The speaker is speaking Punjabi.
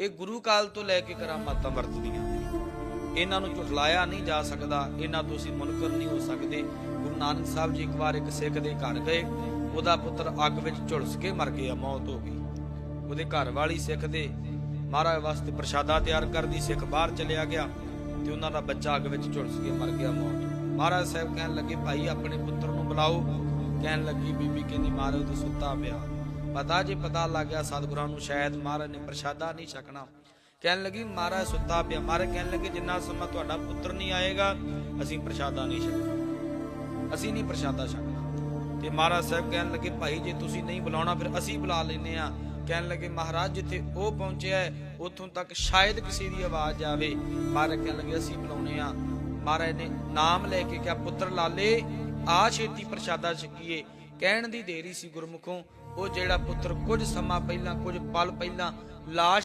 ਇਹ ਗੁਰੂ ਕਾਲ ਤੋਂ ਲੈ ਕੇ ਕਰਾਮਾਤਾਂ ਵਰਤਦੀਆਂ ਇਹਨਾਂ ਨੂੰ ਝੁਠਲਾਇਆ ਨਹੀਂ ਜਾ ਸਕਦਾ, ਇਹਨਾਂ ਤੋਂ ਅਸੀਂ ਮੁਨਕਰ ਨਹੀਂ ਹੋ ਸਕਦੇ। ਗੁਰੂ ਨਾਨਕ ਸਾਹਿਬ ਜੀ ਇੱਕ ਵਾਰ ਇੱਕ ਸਿੱਖ ਦੇ ਘਰ ਗਏ, ਉਹਦਾ ਪੁੱਤਰ ਅੱਗ ਵਿੱਚ ਝੁਲਸ ਕੇ ਮਰ ਗਿਆ, ਮੌਤ ਹੋ ਗਈ। ਉਹਦੇ ਘਰ ਵਾਲੀ ਸਿੱਖ ਦੇ ਮਹਾਰਾਜ ਵਾਸਤੇ ਪ੍ਰਸ਼ਾਦਾ ਤਿਆਰ ਕਰਦੀ ਸਿੱਖ ਬਾਹਰ ਚਲਿਆ ਗਿਆ ਤੇ ਉਹਨਾਂ ਦਾ ਬੱਚਾ ਅੱਗ ਵਿੱਚ ਝੁਲਸ ਕੇ ਮਰ ਗਿਆ, ਮੌਤ। ਮਹਾਰਾਜ ਸਾਹਿਬ ਕਹਿਣ ਲੱਗੇ, ਭਾਈ, ਆਪਣੇ ਪੁੱਤਰ ਨੂੰ ਬੁਲਾਓ। ਕਹਿਣ ਲੱਗੀ, ਬੀਬੀ ਕਹਿੰਦੀ, ਮਹਾਰਾਜ ਤਾਂ ਸੁੱਤਾ ਪਿਆ। ਪਤਾ ਜੇ ਪਤਾ ਲੱਗ ਗਿਆ ਸਤਿਗੁਰਾਂ ਨੂੰ ਸ਼ਾਇਦ ਮਹਾਰਾਜ ਨੇ ਪ੍ਰਸ਼ਾਦਾ ਨਹੀਂ ਛਕਣਾ। ਕਹਿਣ ਲੱਗੀ, ਮਹਾਰਾਜ ਸੁੱਤਾ ਪਿਆ। ਮਹਾਰਾਜ ਕਹਿਣ ਲੱਗੇ, ਜਿੰਨਾ ਸਮਾਂ ਤੁਹਾਡਾ ਪੁੱਤਰ ਨਹੀਂ ਆਏਗਾ, ਅਸੀਂ ਪ੍ਰਸ਼ਾਦਾ ਨਹੀਂ ਛਕਣਾ। ਅਸੀਂ ਨਹੀਂ ਪ੍ਰਸ਼ਾਦਾ ਛਕਣਾ। ਤੇ ਮਹਾਰਾਜ ਸਾਹਿਬ ਕਹਿਣ ਲੱਗੇ, ਭਾਈ, ਜੇ ਤੁਸੀਂ ਨਹੀਂ ਬੁਲਾਉਣਾ, ਫਿਰ ਅਸੀਂ ਬੁਲਾ ਲੈਨੇ ਆ ਕਹਿਣ ਲੱਗੇ, ਮਹਾਰਾਜ, ਜਿੱਥੇ ਉਹ ਪਹੁੰਚਿਆ ਹੈ, ਉੱਥੋਂ ਤੱਕ ਸ਼ਾਇਦ ਕਿਸੇ ਦੀ ਆਵਾਜ਼ ਆਵੇ। ਮਹਾਰਾਜ ਕਹਿਣ ਲੱਗੇ, ਅਸੀਂ ਬੁਲਾਉਨੇ ਆ ਮਹਾਰਾਜ ਨੇ ਨਾਮ ਲੈ ਕੇ ਕਿਹਾ, ਪੁੱਤਰ ਲਾਲੇ, ਆ ਛੇਤੀ ਪ੍ਰਸ਼ਾਦਾ ਛਕੀਏ। ਕਹਿਣ ਦੀ ਦੇਰੀ ਸੀ ਗੁਰਮੁਖੋਂ। ਉਹ ਜਿਹੜਾ ਪੁੱਤਰ ਕੁਝ ਸਮਾਂ ਪਹਿਲਾਂ ਕੁਝ ਪਲ ਪਹਿਲਾਂ ਲਾਸ਼